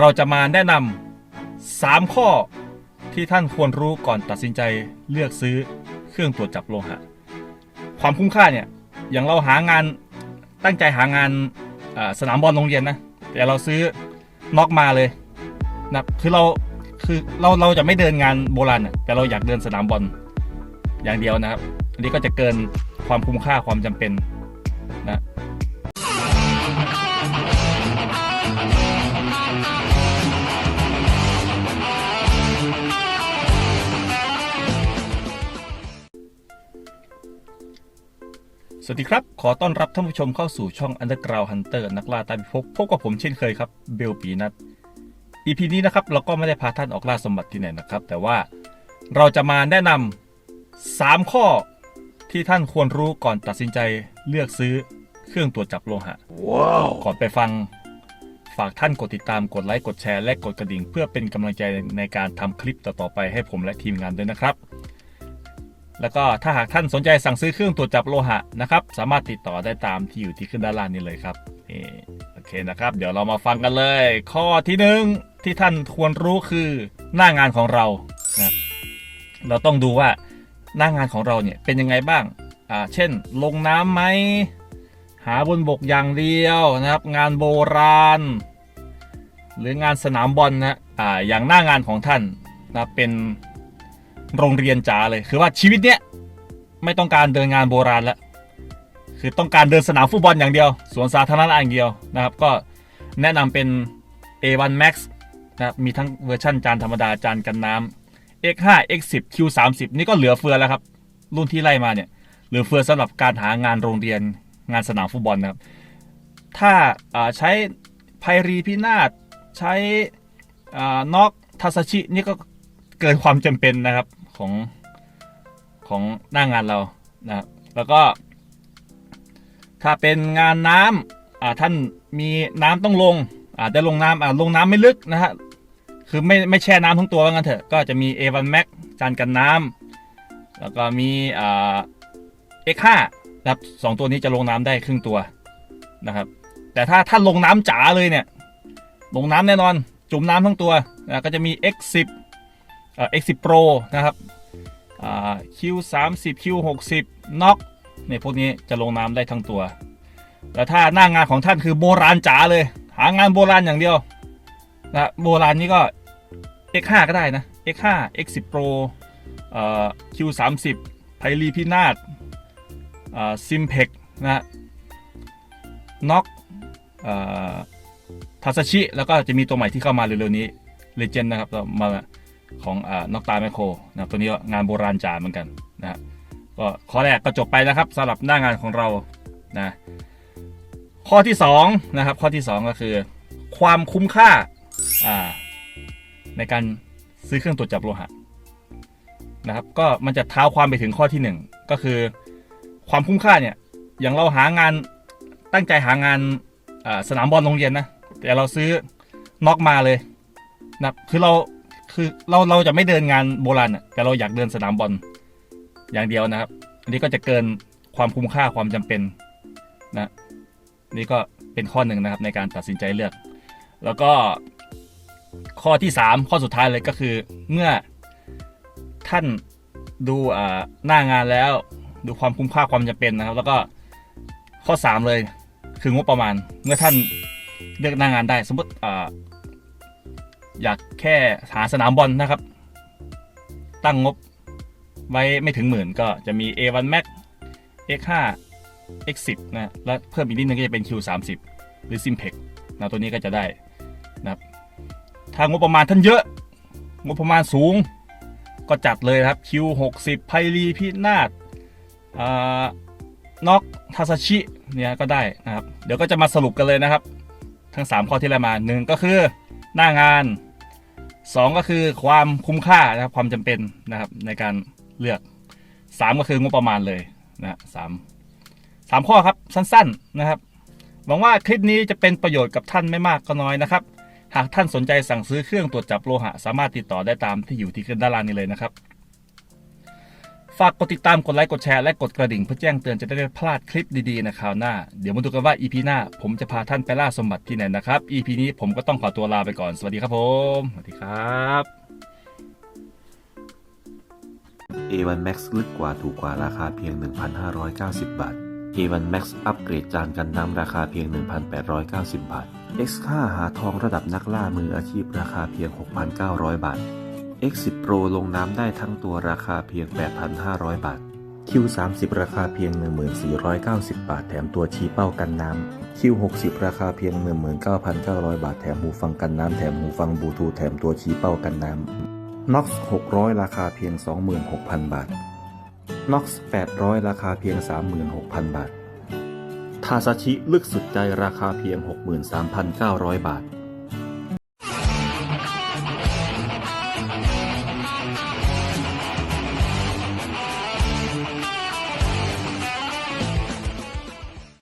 เราจะมาแนะนำ3ข้อที่ท่านควรรู้ก่อนตัดสินใจเลือกซื้อเครื่องตรวจจับโลหะ ความคุ้มค่าเนี่ย อย่างเราหางานตั้งใจหางานสนามบอลโรงเรียนนะ แต่เราซื้อน็อกมาเลยนะคือเราคือเราเราจะไม่เดินงานโบราณแต่เราอยากเดินสนามบอลอย่างเดียวนะครับ อันนี้ก็จะเกินความคุ้มค่าความจำเป็นนะ วัสดีครับ ขอต้อนรับท่านผู้ชมเข้าสู่ช่อง Underground Hunter นักล่าตามพิภพพบกับผมเช่นเคยครับเบลปีนัท EP นี้นะครับเราก็ไม่ได้พาท่านออกล่าสมบัติที่ไหนนะครับ แต่ว่าเราจะมาแนะนำ3ข้อที่ท่านควรรู้ก่อนตัดสินใจเลือกซื้อเครื่องตรวจจับโลหะ ก่อนไปฟัง ฝากท่านกดติดตามกดไลค์กดแชร์และกดกระดิ่ง เพื่อเป็นกำลังใจในการทำคลิปต่อๆไปให้ผมและทีมงานด้วยนะครับ แล้วก็ถ้าหากท่านสนใจสั่งซื้อเครื่องตรวจจับโลหะนะครับสามารถติดต่อได้ตามที่อยู่ที่ขึ้นด้านล่างนี้เลยครับโอเคนะครับ เดี๋ยวเรามาฟังกันเลย ข้อที่หนึ่งที่ท่านควรรู้คือหน้างานของเรานะเราต้องดูว่าหน้างานของเราเนี่ยเป็นยังไงบ้างอ่าเช่น ลงน้ำไหมหาบนบกอย่างเดียวนะครับ งานโบราณ หรืองานสนามบอลนะอ่าอย่างหน้างานของท่านนะเป็น โรงเรียนจ๋าเลย คือว่าชีวิตเนี้ยไม่ต้องการเดินงานโบราณแล้วคือต้องการเดินสนามฟุตบอลอย่างเดียว สวนสาธารณะอย่างเดียวนะครับ ก็แนะนำเป็น A1 Max นะครับมีทั้งเวอร์ชันจานธรรมดาจานกันน้ำ X5 X10 Q30 นี่ก็เหลือเฟือแล้วครับ รุ่นที่ไล่มาเนี่ย เหลือเฟือสำหรับการหางานโรงเรียนงานสนามฟุตบอลนะครับ ถ้าใช้ไพรีพินาศใช้น็อกทาซาชินี่ก็เกินความจำเป็นนะครับ ของของหน้างานเรานะครับแล้วก็ ถ้าเป็นงานน้ำอ่าท่านมีน้ำต้องลงอาจจะลงน้ำอ่าลงน้ำไม่ลึกนะฮะคือไม่ไม่แช่น้ำทั้งตัวว่างั้นเถอะก็จะมี A1 Max จานกันน้ำแล้วก็มีอ่า X5 นะครับสองตัวนี้จะลงน้ำได้ครึ่งตัวนะครับ แต่ถ้าถ้านลงน้ำจ๋าเลยเนี่ยลงน้ำแน่นอน จุ่มน้ำทั้งตัวนะก็จะมี X10 X10 Pro นะครับอ่า Q30 Q60 น็อกเนี่ยพวกนี้จะลงน้ำได้ทั้งตัว แต่ถ้าหน้างานของท่านคือโบราณจ๋าเลย หางานโบราณอย่างเดียวนะโบราณนี้ก็ X5 ก็ได้นะ X5 X10 Pro เอ่อ Q30 ไพรีพินาศซิมเพกนะน็อกทาซาชิ แล้วก็จะมีตัวใหม่ที่เข้ามาเร็วๆนี้เลเจนนะครับมา ของอนอกตาแมคโครนะตัวนี้ก็งานโบราณจ๋าเหมือนกันนะก็ข้อแรกก็จบไปนะครับสำหรับหน้างานของเรานะข้อที่สองนะครับข้อที่สองก็คือ ความคุ้มค่าอ่าในการซื้อเครื่องตรวจจับโลหะนะครับก็มันจะเท้าความไปถึงข้อที่หนึ่งก็คือ ความคุ้มค่าเนี่ยอย่างเราหางานตั้งใจหางานสนามบอลโรงเรียนนะแต่เราซื้อน็อกมาเลยนะคือเรา คือเราเราจะไม่เดินงานโบราณน่ะแต่เราอยากเดินสนามบอลอย่างเดียวนะครับ อันนี้ก็จะเกินความคุ้มค่าความจำเป็นนะนี่ก็เป็นข้อหนึ่งนะครับในการตัดสินใจเลือก แล้วก็ข้อที่สามข้อสุดท้ายเลยก็คือเมื่อท่านดูอ่าหน้างานแล้ว ดูความคุ้มค่าความจำเป็นนะครับ แล้วก็ข้อสามเลยคืองบประมาณ เมื่อท่านเลือกหน้างานได้ สมมติ อยากแค่หาสนามบอลนะครับ ตั้งงบไว้ไม่ถึงหมื่นก็จะมี A1 Max X5 X10 นะแล้วเพิ่มอีกนิดนึงก็จะเป็น Q30 หรือ Simpec นะตัวนี้ก็จะได้นะครับถ้างบประมาณท่านเยอะ งบประมาณสูง ก็จัดเลยครับ Q60 ไพรีพินาศอ่าน็อกทาซาชิเนี่ยก็ได้นะครับ เดี๋ยวก็จะมาสรุปกันเลยนะครับ ทั้ง 3 ข้อที่เรามาหนึ่งก็คือหน้างาน 2 ก็คือความคุ้มค่านะครับความจำเป็นนะครับในการเลือก 3 ก็คืองบประมาณเลยนะสามสามข้อครับสั้นๆนะครับหวังว่าคลิปนี้จะเป็นประโยชน์กับท่านไม่มากก็น้อยนะครับ หากท่านสนใจสั่งซื้อเครื่องตรวจจับโลหะ สามารถติดต่อได้ตามที่อยู่ที่ขึ้นด้านล่างนี้เลยนะครับ ฝากกดติดตามกดไลค์กดแชร์และกดกระดิ่งเพื่อแจ้งเตือนจะได้ไม่พลาดคลิปดีๆในคราวหน้า เดี๋ยวมาดูกันว่า EP หน้า ผมจะพาท่านไปล่าสมบัติที่ไหนนะครับ EP นี้ผมก็ต้องขอตัวลาไปก่อน สวัสดีครับผม สวัสดีครับ A1 Max ลึกกว่าถูกกว่าราคาเพียง 1,590 บาท A1 Max อัปเกรดจานกันน้ำราคาเพียง 1,890 บาท X5 หาทองระดับนักล่ามืออาชีพราคาเพียง 6,900 บาท X10 Pro ลงน้ำได้ทั้งตัวราคาเพียง 8,500 บาท Q30 ราคาเพียง 1490 บาท แถมตัวชี้เป้ากันน้ำ Q60 ราคาเพียง 19,900 บาท แถมหูฟังกันน้ำ แถมหูฟังบลูทูธแถมตัวชี้เป้ากันน้ำ Nox 600 ราคาเพียง 26,000 บาท Nox 800 ราคาเพียง 36,000 บาททาซาชิลึกสุดใจราคาเพียง 63,900 บาท